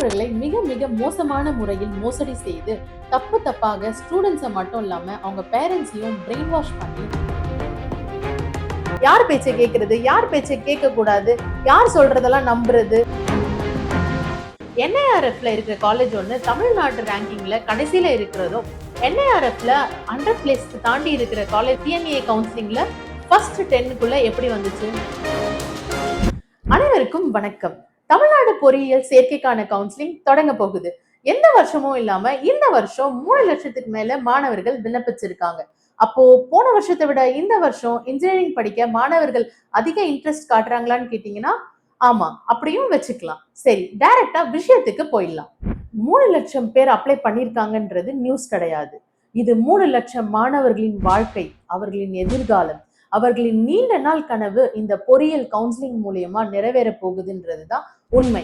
மாணவர்களை மிக மிக மோசமான முறையில் மோசடி செய்து தப்பு தப்பாக ஸ்டூடெண்ட்ஸை மட்டும் இல்லாம அவங்க பேரண்ட்ஸையும் பிரெயின் வாஷ் பண்ணி யார் பேச்சை கேட்கறது யார் பேச்சை கேட்க கூடாது யார் சொல்றதெல்லாம் நம்புறது? என்ஐஆர்எஃப்ல இருக்கிற காலேஜ் ஒன்று தமிழ்நாட்டு ரேங்கிங்ல கடைசியில இருக்கிறதும் என்ஐஆர்எஃப்ல ஹண்ட்ரட் பிளேஸ் தாண்டி இருக்கிற காலேஜ் டிஎன்ஏ கவுன்சிலிங்ல ஃபர்ஸ்ட் டென்னுக்குள்ள எப்படி வந்துச்சு? அனைவருக்கும் வணக்கம். தமிழ்நாடு பொறியியல் சேர்க்கைக்கான கவுன்சிலிங் தொடங்க போகுது. எந்த வருஷமும் இல்லாம இந்த வருஷம் மூணு லட்சத்துக்கு மேல மாணவர்கள் விண்ணப்பிச்சிருக்காங்க. அப்போ போன வருஷத்தை விட இந்த வருஷம் இன்ஜினியரிங் படிக்க மாணவர்கள் அதிக இன்ட்ரெஸ்ட் காட்டுறாங்களான்னு கேட்டீங்கன்னா ஆமா அப்படியும் வச்சுக்கலாம். சரி டைரக்டா விஷயத்துக்கு போயிடலாம். மூணு லட்சம் பேர் அப்ளை பண்ணியிருக்காங்கன்றது நியூஸ் கிடையாது. இது மூணு லட்சம் மாணவர்களின் வாழ்க்கை அவர்களின் எதிர்காலம் அவர்களின் நீண்ட நாள் கனவு இந்த பொறியியல் கவுன்சிலிங் மூலியமா நிறைவேற போகுதுன்றது தான் உண்மை.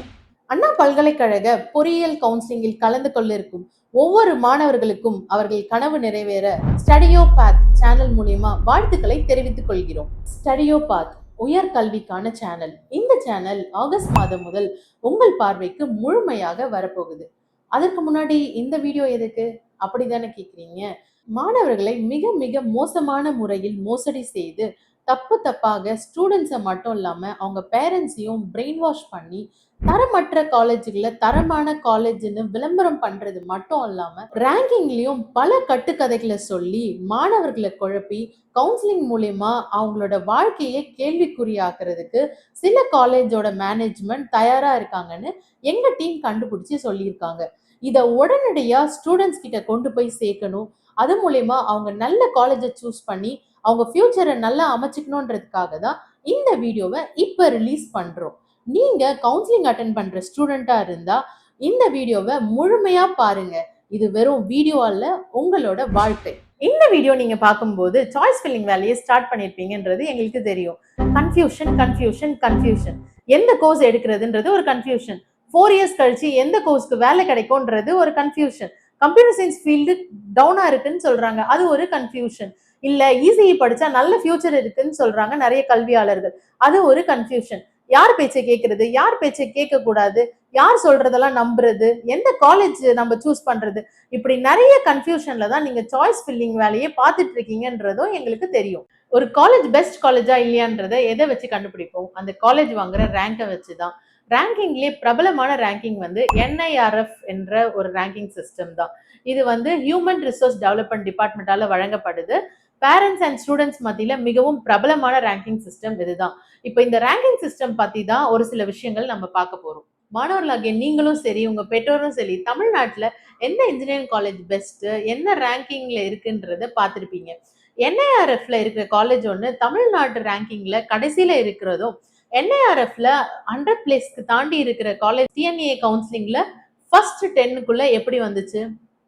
அண்ணா பல்கலைக்கழக பொறியியல் கவுன்சிலிங்கில் கலந்து கொள்ள இருக்கும் ஒவ்வொரு மாணவர்களுக்கும் அவர்கள் கனவு நிறைவேற ஸ்டடியோ பாத் சேனல் மூலியமா வாழ்த்துக்களை தெரிவித்துக் கொள்கிறோம். ஸ்டடியோ பாத் உயர் கல்விக்கான சேனல் இந்த சேனல் ஆகஸ்ட் மாதம் முதல் உங்கள் பார்வைக்கு முழுமையாக வரப்போகுது. அதற்கு முன்னாடி இந்த வீடியோ எதுக்கு? அப்படிதானே கேக்குறீங்க? மாணவர்களை மிக மிக மோசமான முறையில் மோசடி செய்து தப்பு தப்பாக ஸ்டூடெண்ட்ஸை மட்டும் இல்லாமல் அவங்க பேரண்ட்ஸையும் பிரெயின் வாஷ் பண்ணி தரமற்ற காலேஜுகளில் தரமான காலேஜ்னு விளம்பரம் பண்ணுறது மட்டும் இல்லாமல் ரேங்கிங்லேயும் பல கட்டுக்கதைகளை சொல்லி மாணவர்களை குழப்பி கவுன்சிலிங் மூலயமா அவங்களோட வாழ்க்கையை கேள்விக்குறியாக்குறதுக்கு சில காலேஜோட மேனேஜ்மெண்ட் தயாராக இருக்காங்கன்னு எங்க டீம் கண்டுபிடிச்சி சொல்லியிருக்காங்க. இதை உடனடியாக ஸ்டூடெண்ட்ஸ் கிட்ட கொண்டு போய் சேர்க்கணும். அது மூலயமா அவங்க நல்ல காலேஜை சூஸ் பண்ணி அவங்க ஃப்யூச்சரை நல்லா அமைச்சிக்கணுன்றதுக்காக தான் இந்த வீடியோவை இப்போ ரிலீஸ் பண்ணுறோம் நீங்கள் கவுன்சிலிங் அட்டன் பண்ணுற ஸ்டூடெண்ட்டாக இருந்தால் இந்த வீடியோவை முழுமையாக பாருங்க. இது வெறும் வீடியோ அல்ல உங்களோட வாழ்க்கை. இந்த வீடியோ நீங்க பார்க்கும்போது சாய்ஸ் ஃபில்லிங் வேலையை ஸ்டார்ட் பண்ணிருப்பீங்கன்றது எங்களுக்கு தெரியும். கன்ஃபியூஷன் கன்ஃபியூஷன் கன்ஃபியூஷன் எந்த கோர்ஸ் எடுக்கிறதுன்றது ஒரு கன்ஃபியூஷன் ஃபோர் இயர்ஸ் கழிச்சு எந்த கோர்ஸ்க்கு வேலை கிடைக்கும்ன்றது ஒரு கன்ஃபியூஷன் கம்ப்யூட்டர் சயின்ஸ் ஃபீல்டு டவுனாக இருக்குன்னு சொல்கிறாங்க அது ஒரு கன்ஃபியூஷன் இல்லை இசிஇ படித்தா நல்ல ஃபியூச்சர் இருக்குன்னு சொல்கிறாங்க நிறைய கல்வியாளர்கள். அது ஒரு கன்ஃபியூஷன் யார் பேச்சை கேட்கறது யார் பேச்சை கேட்கக்கூடாது யார் சொல்றதெல்லாம் நம்புறது? எந்த காலேஜ் நம்ம சூஸ் பண்றது? இப்படி நிறைய கன்ஃபியூஷன்ல தான் நீங்க சாய்ஸ் ஃபில்லிங் வேலையை பார்த்துட்டு இருக்கீங்கன்றதும் எங்களுக்கு தெரியும். ஒரு காலேஜ் பெஸ்ட் காலேஜா இல்லையான்றதை எதை வச்சு கண்டுபிடிப்போம்? அந்த காலேஜ் வாங்குற ரேங்கை வச்சு தான் ரேங்கிங்லேயே பிரபலமான ரேங்கிங் வந்து என்ஐஆர்எஃப் என்ற ஒரு ரேங்கிங் சிஸ்டம் தான். இது வந்து ஹியூமன் ரிசோர்ஸ் டெவலப்மெண்ட் டிபார்ட்மெண்ட்டால் வழங்கப்படுது. பேரண்ட்ஸ் அண்ட் ஸ்டூடெண்ட்ஸ் மத்தியில் மிகவும் பிரபலமான ரேங்கிங் சிஸ்டம் இதுதான். இப்போ இந்த ரேங்கிங் சிஸ்டம் பற்றி தான் ஒரு சில விஷயங்கள் நம்ம பார்க்க போகிறோம் மாணவர்களாகிய நீங்களும் சரி உங்கள் பெற்றோரும் சரி தமிழ்நாட்டில் எந்த இன்ஜினியரிங் காலேஜ் பெஸ்ட்டு என்ன ரேங்கிங்கில் இருக்குன்றத பார்த்துருப்பீங்க. என்ஐஆர்எஃப்ல இருக்கிற காலேஜ் ஒன்று தமிழ்நாட்டு ரேங்கிங்கில் கடைசியில் இருக்கிறதும் என்ஐஆர்எஃப்ல ஹண்ட்ரட் பிளேஸ்க்கு தாண்டி இருக்கிற காலேஜ் டிஎன்ஏ கவுன்சிலிங்ல ஃபர்ஸ்ட் டென்னுக்குள்ள எப்படி வந்துச்சு?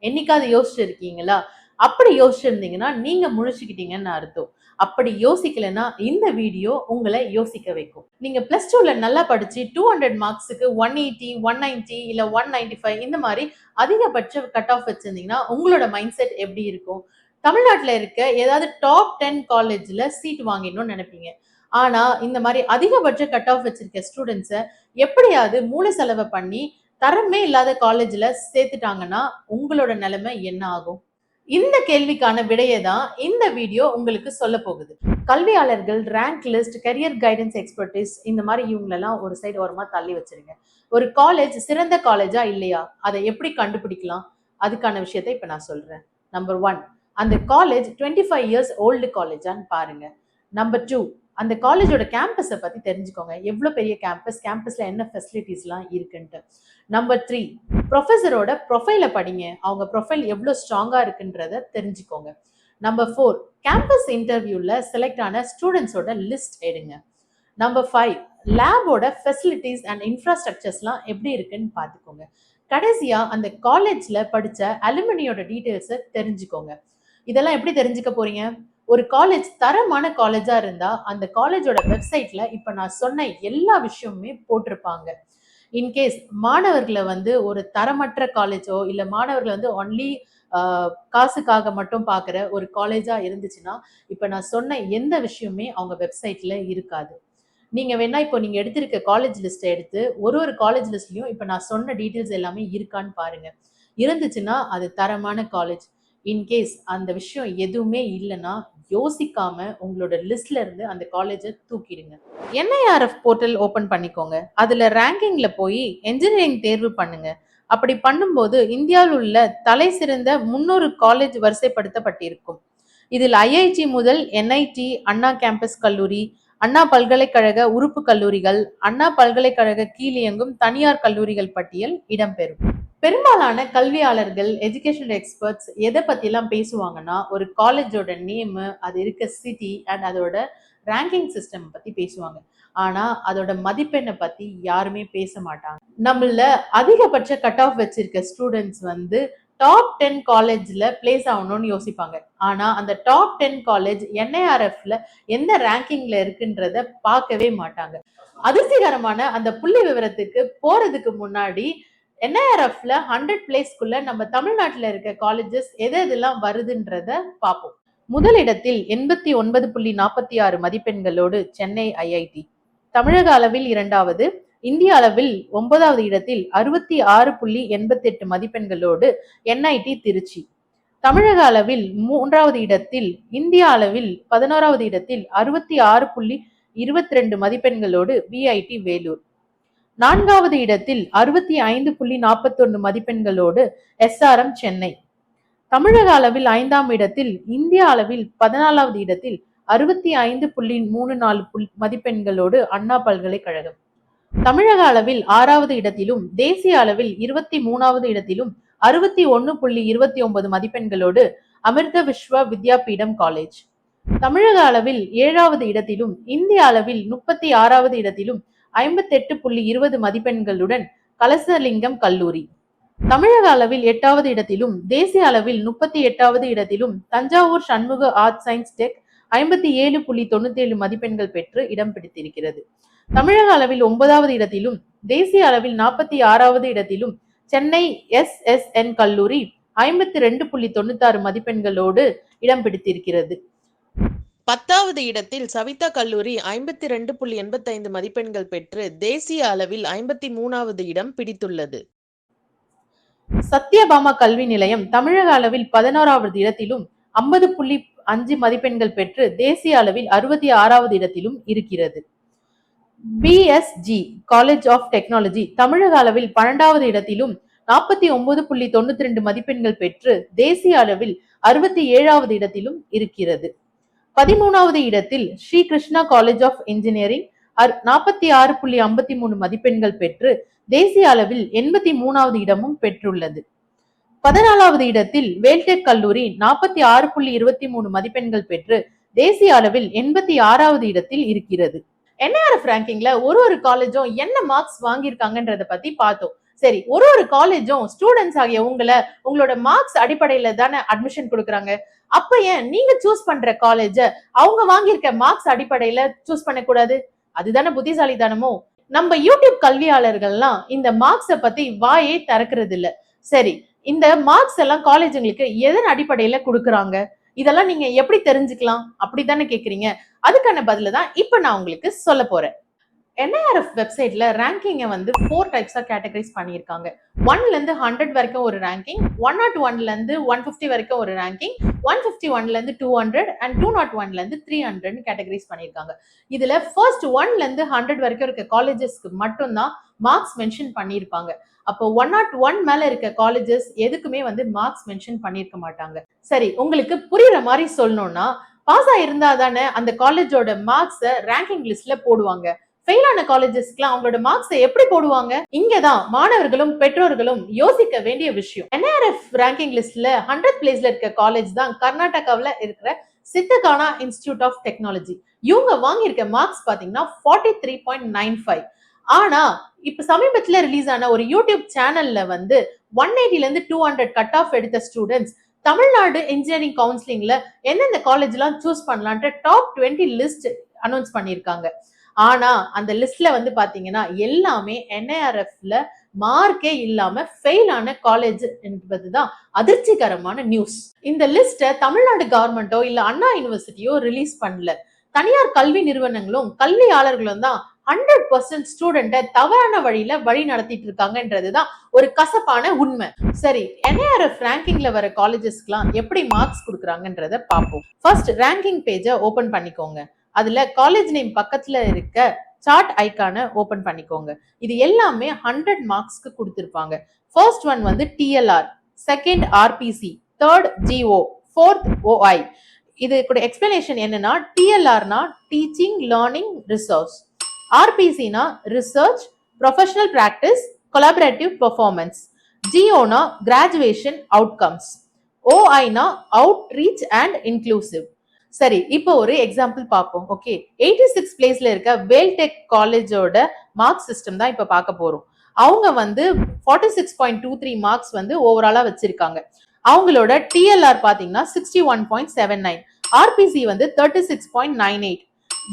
என்னைக்காவது யோசிச்சிருக்கீங்களா அப்படி யோசிச்சிருந்தீங்கன்னா நீங்க முழிச்சுக்கிட்டீங்கன்னு அர்த்தம். அப்படி யோசிக்கலைன்னா இந்த வீடியோ உங்களை யோசிக்க வைக்கும். நீங்க பிளஸ் டூல நல்லா படிச்சு டூ ஹண்ட்ரட் மார்க்ஸுக்கு ஒன் எயிட்டி ஒன் நைன்டி இல்ல ஒன் நைன்டி ஃபைவ் இந்த மாதிரி அதிகபட்ச கட் ஆஃப் வச்சிருந்தீங்கன்னா உங்களோட மைண்ட் செட் எப்படி இருக்கும்? தமிழ்நாட்டில் இருக்க ஏதாவது டாப் டென் காலேஜில் சீட் வாங்கிடணும்னு நினைப்பீங்க. ஆனா இந்த மாதிரி அதிகபட்ச கட் ஆஃப் வச்சிருக்க ஸ்டூடெண்ட்ஸை எப்படியாவது மூல செலவை பண்ணி தரமே இல்லாத காலேஜ்ல சேர்த்துட்டாங்கன்னா உங்களோட நிலைமை என்ன ஆகும்? இந்த கேள்விக்கான விடையை தான் இந்த வீடியோ உங்களுக்கு சொல்ல போகுது. கல்வியாளர்கள் rank list career guidance expertise இந்த மாதிரி இவங்களெல்லாம் ஒரு சைடு ஓரமாக தள்ளி வச்சிருங்க. ஒரு காலேஜ் சிறந்த காலேஜா இல்லையா? அதை எப்படி கண்டுபிடிக்கலாம்? அதுக்கான விஷயத்தை இப்போ நான் சொல்கிறேன் நம்பர் ஒன் அந்த college twenty five years old காலேஜான்னு பாருங்க. நம்பர் டூ அந்த காலேஜோட கேம்பஸை பற்றி தெரிஞ்சுக்கோங்க. எவ்வளோ பெரிய கேம்பஸ் கேம்பஸில் என்ன ஃபெசிலிட்டிஸ்லாம் இருக்குன்ட்டு. நம்பர் த்ரீ ப்ரொஃபஸரோட ப்ரொஃபைலை படிங்க. அவங்க ப்ரொஃபைல் எவ்வளோ ஸ்ட்ராங்காக இருக்குன்றத தெரிஞ்சுக்கோங்க. நம்பர் ஃபோர் கேம்பஸ் இன்டர்வியூவில் செலக்ட் ஆன ஸ்டூடெண்ட்ஸோட லிஸ்ட் எடுங்க. நம்பர் ஃபைவ் லேபோட ஃபெசிலிட்டிஸ் அண்ட் இன்ஃப்ராஸ்ட்ரக்சர்ஸ்லாம் எப்படி இருக்குன்னு பார்த்துக்கோங்க. கடைசியாக அந்த காலேஜில் படித்த அலுமினியோட டீட்டெயில்ஸை தெரிஞ்சுக்கோங்க. இதெல்லாம் எப்படி தெரிஞ்சுக்க போகிறீங்க ஒரு காலேஜ் தரமான காலேஜா இருந்தா அந்த காலேஜோட வெப்சைட்ல இப்ப நான் சொன்ன எல்லா விஷயமுமே போட்டிருப்பாங்க. இன்கேஸ் மாணவர்களை வந்து ஒரு தரமற்ற காலேஜோ இல்ல மாணவர்களை வந்து ஒன்லி காசுக்காக மட்டும் பார்க்குற ஒரு காலேஜா இருந்துச்சுன்னா இப்ப நான் சொன்ன எந்த விஷயமே அவங்க வெப்சைட்ல இருக்காது. நீங்க வேணா இப்போ நீங்க எடுத்திருக்க காலேஜ் லிஸ்ட்டை எடுத்து ஒரு ஒரு காலேஜ் லிஸ்ட்லயும் இப்போ நான் சொன்ன டீட்டெயில்ஸ் எல்லாமே இருக்கான்னு பாருங்க. இருந்துச்சுன்னா அது தரமான காலேஜ் இன்கேஸ் அந்த விஷயம் எதுவுமே இல்லைன்னா யோசிக்காம உங்களோட லிஸ்ட்ல இருந்து அந்த காலேஜை தூக்கிடுங்க. என்ஐஆர்எஃப் போர்ட்டல் ஓபன் பண்ணிக்கோங்க. அதுல ரேங்கிங்ல போய் என்ஜினியரிங் தேர்வு பண்ணுங்க. அப்படி பண்ணும்போது இந்தியாவில் உள்ள தலை சிறந்த முன்னூறு காலேஜ் வரிசைப்படுத்தப்பட்டிருக்கும். இதில் ஐஐடி முதல் என்ஐடி அண்ணா கேம்பஸ் கல்லூரி அண்ணா பல்கலைக்கழக உறுப்பு கல்லூரிகள் அண்ணா பல்கலைக்கழக கீழியங்கும் தனியார் கல்லூரிகள் பட்டியல் இடம்பெறும். பெரும்பாலான கல்வியாளர்கள் எஜுகேஷன் எக்ஸ்பர்ட்ஸ் எதை பற்றிலாம் பேசுவாங்கன்னா ஒரு காலேஜோட நேமு அது இருக்க சிட்டி அண்ட் அதோட ரேங்கிங் சிஸ்டம் பற்றி பேசுவாங்க. ஆனால் அதோட மதிப்பெண்ணை பற்றி யாருமே பேச மாட்டாங்க. நம்மள அதிகபட்ச கட் ஆஃப் வச்சிருக்க ஸ்டூடெண்ட்ஸ் வந்து டாப் டென் காலேஜில் பிளேஸ் ஆகணும்னு யோசிப்பாங்க. ஆனால் அந்த டாப் டென் காலேஜ் என்ஐஆர்எஃப்ல எந்த ரேங்கிங்ல இருக்குன்றத பார்க்கவே மாட்டாங்க. அதிர்ச்சிகரமான அந்த புள்ளி விவரத்துக்கு போறதுக்கு முன்னாடி என்ஐஆர்எஃப்ல ஹண்ட்ரட் பிளேஸ்க்குள்ள நம்ம தமிழ்நாட்டில் இருக்க காலேஜஸ் எது எதெல்லாம் வருதுன்றத பார்ப்போம். முதலிடத்தில் எண்பத்தி ஒன்பது புள்ளி நாற்பத்தி ஆறு மதிப்பெண்களோடு சென்னை ஐஐடி தமிழக அளவில் இரண்டாவது இந்திய அளவில் ஒன்பதாவது இடத்தில் அறுபத்தி ஆறு புள்ளி எண்பத்தி எட்டு மதிப்பெண்களோடு என்ஐடி திருச்சி. தமிழக அளவில் மூன்றாவது இடத்தில் இந்திய அளவில் பதினோராவது இடத்தில் அறுபத்தி ஆறு புள்ளி இருபத்தி ரெண்டு மதிப்பெண்களோடு விஐடி வேலூர். நான்காவது இடத்தில் அறுபத்தி ஐந்து புள்ளி நாற்பத்தொன்று மதிப்பெண்களோடு எஸ்ஆர்எம் சென்னை. தமிழக அளவில் ஐந்தாம் இடத்தில் இந்திய அளவில் பதினாலாவது இடத்தில் அறுபத்தி ஐந்து புள்ளி மூணு நாலு புல் மதிப்பெண்களோடு அண்ணா பல்கலைக்கழகம். தமிழக அளவில் ஆறாவது இடத்திலும் தேசிய அளவில் இருபத்தி மூணாவது இடத்திலும் அறுபத்தி ஒன்னு புள்ளி இருபத்தி ஒன்பது மதிப்பெண்களோடு அமிர்த விஸ்வ வித்யாபீடம் காலேஜ். தமிழக அளவில் ஏழாவது இடத்திலும் இந்திய அளவில் முப்பத்தி ஆறாவது இடத்திலும் ஐம்பத்தெட்டு புள்ளி இருபது மதிப்பெண்களுடன் கலசலிங்கம் கல்லூரி. தமிழக அளவில் எட்டாவது இடத்திலும் தேசிய அளவில் முப்பத்தி எட்டாவது இடத்திலும் Thanjavur Shanmuga art science tech ஐம்பத்தி ஏழு புள்ளி தொண்ணூத்தி ஏழு மதிப்பெண்கள் பெற்று இடம் பிடித்திருக்கிறது. தமிழக அளவில் ஒன்பதாவது இடத்திலும் தேசிய அளவில் நாற்பத்தி ஆறாவது இடத்திலும் சென்னை எஸ் எஸ் என் கல்லூரி ஐம்பத்தி ரெண்டு புள்ளி தொண்ணூத்தாறு மதிப்பெண்களோடு இடம் பிடித்திருக்கிறது. பத்தாவது இடத்தில் சவிதா கல்லூரி ஐம்பத்தி ரெண்டு புள்ளி எண்பத்தைந்து மதிப்பெண்கள் பெற்று தேசிய அளவில் ஐம்பத்தி மூணாவது இடம் பிடித்துள்ளது. சத்யபாமா கல்வி நிலையம் தமிழக அளவில் பதினோராவது இடத்திலும் ஐம்பது புள்ளி அஞ்சு மதிப்பெண்கள் பெற்று தேசிய அளவில் அறுபத்தி ஆறாவது இடத்திலும் இருக்கிறது. பிஎஸ்ஜி காலேஜ் ஆஃப் டெக்னாலஜி தமிழக அளவில் பன்னெண்டாவது இடத்திலும் நாற்பத்தி ஒன்பது புள்ளி தொண்ணூத்தி ரெண்டு மதிப்பெண்கள் பெற்று தேசிய அளவில் அறுபத்தி ஏழாவது இடத்திலும் இருக்கிறது. பதிமூணாவது இடத்தில் Sri Krishna college of engineering நாற்பத்தி ஆறு புள்ளி ஐம்பத்தி மூணு மதிப்பெண்கள் பெற்று தேசிய அளவில் எண்பத்தி மூணாவது இடமும் பெற்றுள்ளது. பதினாலாவது இடத்தில் வேல்டெக் கல்லூரி நாற்பத்தி ஆறு புள்ளி இருபத்தி மூணு மதிப்பெண்கள் பெற்று தேசிய அளவில் எண்பத்தி ஆறாவது இடத்தில் இருக்கிறது. என்ஆர்எஃப் ரேங்கிங்ல ஒரு ஒரு காலேஜும் என்ன மார்க்ஸ் வாங்கியிருக்காங்கன்றத பத்தி பார்த்தோம். சரி ஒரு ஒரு காலேஜும் ஸ்டூடெண்ட்ஸ் ஆகிய உங்களை உங்களோட மார்க்ஸ் அடிப்படையில தானே அட்மிஷன் கொடுக்குறாங்க? அப்ப ஏன் நீங்க சூஸ் பண்ற காலேஜ அவங்க வாங்கியிருக்க மார்க்ஸ் அடிப்படையில சூஸ் பண்ணக்கூடாது? அதுதானே புத்திசாலித்தனமோ? நம்ம யூடியூப் கல்வியாளர்கள்லாம் இந்த மார்க்ஸை பத்தி வாயே திறக்கிறது இல்ல சரி இந்த மார்க்ஸ் எல்லாம் காலேஜுங்களுக்கு எதன் அடிப்படையில கொடுக்குறாங்க? இதெல்லாம் நீங்க எப்படி தெரிஞ்சுக்கலாம்? அப்படித்தானே கேக்குறீங்க. அதுக்கான பதில தான் இப்ப நான் உங்களுக்கு சொல்ல போறேன். என்ஐஆர்எஃப் வெப்சைட்ல ரேங்கிங்கை வந்து ஃபோர் டைப்ஸாக கேட்டகரைஸ் பண்ணியிருக்காங்க. ஒன்லேருந்து ஹண்ட்ரட் வரைக்கும் ஒரு ரேங்கிங் ஒன் நாட் ஒன்லேருந்து ஒன் ஃபிஃப்டி வரைக்கும் ஒரு ரேங்கிங் ஒன் ஃபிஃப்டி ஒன்லேருந்து two hundred and two nought ஒன்லேருந்து த்ரீ ஹண்ட்ரட் கேட்டகரைஸ் பண்ணியிருக்காங்க. இதில் ஃபர்ஸ்ட் ஒன்லேருந்து ஹண்ட்ரட் வரைக்கும் இருக்க காலேஜஸ்க்கு மட்டும்தான் மார்க்ஸ் மென்ஷன் பண்ணியிருப்பாங்க. அப்போ ஒன் நாட் ஒன் மேல இருக்க காலேஜஸ் எதுக்குமே வந்து மார்க்ஸ் மென்ஷன் பண்ணியிருக்க மாட்டாங்க. சரி உங்களுக்கு புரியுற மாதிரி சொல்லணும்னா பாஸ் ஆயிருந்தா தானே அந்த காலேஜோட மார்க்ஸை ரேங்கிங் லிஸ்ட்ல போடுவாங்க. ஃபெயிலான காலேஜஸ்க்குலாம் அவங்களோட மார்க்ஸை எப்படி போடுவாங்க? இங்கதான் மாணவர்களும் பெற்றோர்களும் யோசிக்க வேண்டிய விஷயம். என்ஆர்எஃப் ரேங்கிங் லிஸ்ட்ல ஹண்ட்ரட் பிளேஸ்ல இருக்க காலேஜ் தான் கர்நாடகாவில் இருக்கிற சித்தகானா இன்ஸ்டியூட் ஆஃப் டெக்னாலஜி இவங்க வாங்கியிருக்க மார்க்ஸ் பாத்தீங்கன்னா forty three point nine five ஆனா இப்ப சமீபத்துல ரிலீஸ் ஆன ஒரு யூடியூப் சேனல்ல வந்து ஒன் எயிட்டில இருந்து டூ ஹண்ட்ரட் கட் ஆஃப் எடுத்த ஸ்டூடெண்ட்ஸ் தமிழ்நாடு இன்ஜினியரிங் கவுன்சிலிங்ல எந்தெந்த காலேஜ் எல்லாம் சூஸ் பண்ணலான்ட்டு டாப் டுவெண்ட்டி லிஸ்ட் அனௌன்ஸ் பண்ணியிருக்காங்க. ஆனா அந்த லிஸ்ட்ல வந்து பாத்தீங்கன்னா எல்லாமே என்ஐஆர்எஃப்ல மார்க்கே இல்லாம ஃபெயில் ஆன காலேஜ் என்பதுதான் அதிர்ச்சிகரமான நியூஸ் இந்த லிஸ்ட்டை தமிழ்நாடு கவர்மெண்ட்டோ இல்ல அண்ணா யூனிவர்சிட்டியோ ரிலீஸ் பண்ணல. தனியார் கல்வி நிறுவனங்களும் கல்வியாளர்களும் தான் ஹண்ட்ரட் பர்சன்ட் ஸ்டூடெண்ட்டை தவறான வழியில வழி நடத்திட்டு இருக்காங்கன்றதுதான் ஒரு கசப்பான உண்மை. சரி என்ஐஆர்எஃப் ரேங்கிங்ல வர காலேஜஸ்க்குலாம் எப்படி மார்க்ஸ் கொடுக்குறாங்கன்றத பார்ப்போம். ஃபர்ஸ்ட் ரேங்கிங் பேஜை ஓபன் பண்ணிக்கோங்க. அதுல காலேஜ் நேம் பக்கத்துல இருக்க சார்ட் ஐக்கானை ஓபன் பண்ணிக்கோங்க. இது எல்லாமே ஹண்ட்ரட் மார்க்ஸ்க்கு கொடுத்துருப்பாங்க. ஃபர்ஸ்ட் ஒன் வந்து TLR second RPC third GO fourth OI இது கூட எக்ஸ்பிளனேஷன் என்னன்னா டிஎல்ஆர்னா teaching learning research ஆர்பிசினா research professional practice collaborative performance ஜிஓனா graduation outcomes ஓஐனா அவுட் ரீச் அண்ட் இன்க்ளூசிவ் சரி இப்போ ஒரு எக்ஸாம்பிள் பார்ப்போம். ஓகே எயிட்டி சிக்ஸ் பிளேஸ்ல இருக்க வேல்டெக் காலேஜோட மார்க் சிஸ்டம் தான் இப்போ பார்க்க போறோம். அவங்க வந்து forty six point two three marks வந்து ஓவராலா வச்சிருக்காங்க. அவங்களோட டிஎல்ஆர் பாத்தீங்கன்னா sixty one point seven nine RPC வந்து thirty six point nine eight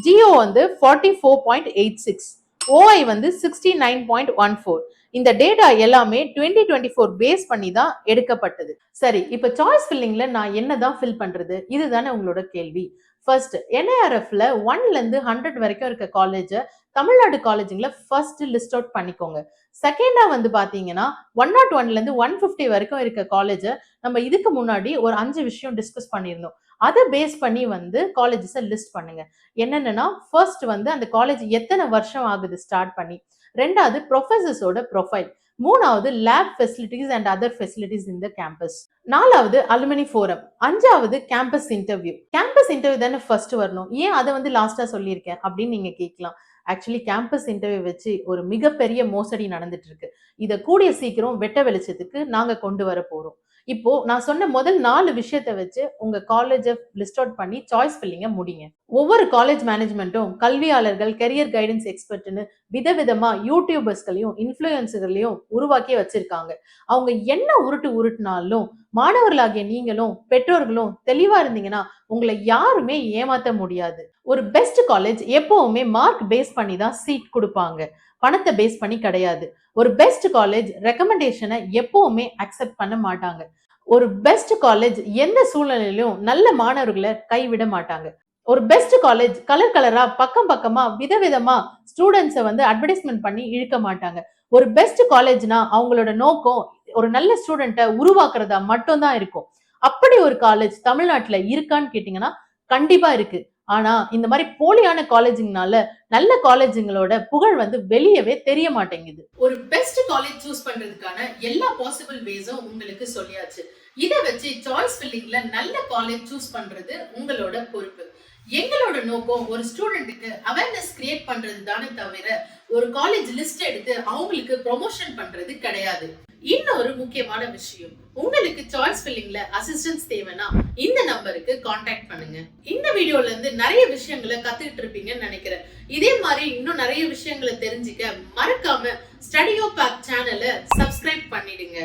GO வந்து forty four point eight six OI வந்து sixty nine point one four இந்த டேட்டா எல்லாமே டுவெண்ட்டி டுவெண்ட்டி ஃபோர் பேஸ் பண்ணி தான் எடுக்கப்பட்டது. சரி இப்போ சாய்ஸ் ஃபில்லிங்ல நான் என்ன தான் ஃபில் பண்றது? இதுதானே உங்களோட கேள்வி. ஃபர்ஸ்ட் என்ஐஆர்எஃப்ல ஒன்லேருந்து ஹண்ட்ரட் வரைக்கும் இருக்க காலேஜை தமிழ்நாடு காலேஜுங்கள ஃபர்ஸ்ட் லிஸ்ட் அவுட் பண்ணிக்கோங்க. செகண்டா வந்து பாத்தீங்கன்னா ஒன் நாட் ஒன்லேருந்து ஒன் ஃபிஃப்டி வரைக்கும் இருக்க காலேஜை நம்ம இதுக்கு முன்னாடி ஒரு அஞ்சு விஷயம் டிஸ்கஸ் பண்ணியிருந்தோம். அதை பேஸ் பண்ணி வந்து காலேஜஸை லிஸ்ட் பண்ணுங்க. என்னென்னா ஃபர்ஸ்ட் வந்து அந்த காலேஜ் எத்தனை வருஷம் ஆகுது ஸ்டார்ட் பண்ணி? ரெண்டாவது ப்ரொஃபசர்ஸோட ப்ரொஃபைல் மூணாவது lab facilities and other facilities இந்த கேம்பஸ் நாலாவது அலுமினி ஃபோரம் அஞ்சாவது கேம்பஸ் இன்டர்வியூ கேம்பஸ் இன்டர்வியூ தானே ஃபர்ஸ்ட் வரணும். ஏன் அதை வந்து லாஸ்டா சொல்லியிருக்கேன்? அப்படின்னு நீங்க கேட்கலாம். ஆக்சுவலி கேம்பஸ் இன்டர்வியூ வச்சு ஒரு மிகப்பெரிய மோசடி நடந்துட்டு இருக்கு. இதை கூடிய சீக்கிரம் வெட்ட வெளிச்சத்துக்கு நாங்க கொண்டு வர போறோம். இப்போ நான் சொன்ன முதல் நாலு விஷயத்த வச்சு உங்க காலேஜை லிஸ்ட் அவுட் பண்ணி சாய்ஸ் ஃபில்லிங்க முடிங்க. ஒவ்வொரு காலேஜ் மேனேஜ்மெண்ட்டும் கல்வியாளர்கள் கெரியர் கைடன்ஸ் எக்ஸ்பர்ட்னு விதவிதமா யூடியூபர்ஸ்களையும் இன்ஃபுளுசர்களையும் உருவாக்கி வச்சிருக்காங்க. அவங்க என்ன உருட்டு உருட்டினாலும் மாணவர்களாகிய நீங்களும் பெற்றோர்களும் தெளிவா இருந்தீங்கன்னா உங்களை யாருமே ஏமாத்த முடியாது. ஒரு பெஸ்ட் காலேஜ் எப்பவுமே மார்க் பேஸ் பண்ணி தான் சீட் கொடுப்பாங்க. பணத்தை பேஸ் பண்ணி கிடையாது. ஒரு பெஸ்ட் காலேஜ் ரெக்கமெண்டேஷனை எப்பவுமே அக்செப்ட் பண்ண மாட்டாங்க. ஒரு பெஸ்ட் காலேஜ் எந்த சூழ்நிலையிலும் நல்ல மாணவர்களை கைவிட மாட்டாங்க. ஒரு பெஸ்ட் காலேஜ் கலர் கலரா பக்கம் பக்கமா விதவிதமா ஸ்டூடெண்ட்ஸை வந்து அட்வர்டைஸ்மெண்ட் பண்ணி இழுக்க மாட்டாங்க. ஒரு பெஸ்ட் காலேஜ்னா அவங்களோட நோக்கம் ஒரு நல்ல ஸ்டூடெண்ட்டை உருவாக்குறதா மட்டும்தான் இருக்கும். அப்படி ஒரு காலேஜ் தமிழ்நாட்டில் இருக்கான்னு கேட்டிங்கன்னா கண்டிப்பாக இருக்குது ஆனா இந்த மாதிரி போலியான காலேஜுங்கனால நல்ல காலேஜுங்களோட புகழ் வந்து வெளியவே தெரிய மாட்டேங்குது. ஒரு பெஸ்ட் காலேஜ் சூஸ் பண்றதுக்கான எல்லா பாசிபிள் வேஸும் உங்களுக்கு சொல்லியாச்சு. இதை வச்சு சாய்ஸ் ஃபில்லிங்ல நல்ல காலேஜ் சூஸ் பண்றது உங்களோட பொறுப்பு. எங்களோட நோக்கம் ஒரு ஸ்டூடெண்ட்டுக்கு அவேர்னஸ் கிரியேட் பண்றது தானே தவிர ஒரு காலேஜ் லிஸ்ட் எடுத்து அவங்களுக்கு ப்ரொமோஷன் பண்றது கிடையாது. இன்னொரு முக்கியமான விஷயம். உங்களுக்கு சாய்ஸ் ஃபில்லிங்ல அசிஸ்டன்ஸ் தேவைன்னா இந்த நம்பருக்கு காண்டாக்ட் பண்ணுங்க. இந்த வீடியோல இருந்து நிறைய விஷயங்களை கத்துக்கிட்டு இருப்பீங்கன்னு நினைக்கிறேன். இதே மாதிரி இன்னும் நிறைய விஷயங்களை தெரிஞ்சுக்க மறக்காம ஸ்டடியோ பேக் சேனலை சப்ஸ்கிரைப் பண்ணிடுங்க.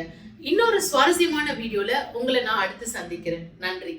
இன்னொரு சுவாரஸ்யமான வீடியோல உங்களை நான் அடுத்து சந்திக்கிறேன். நன்றி.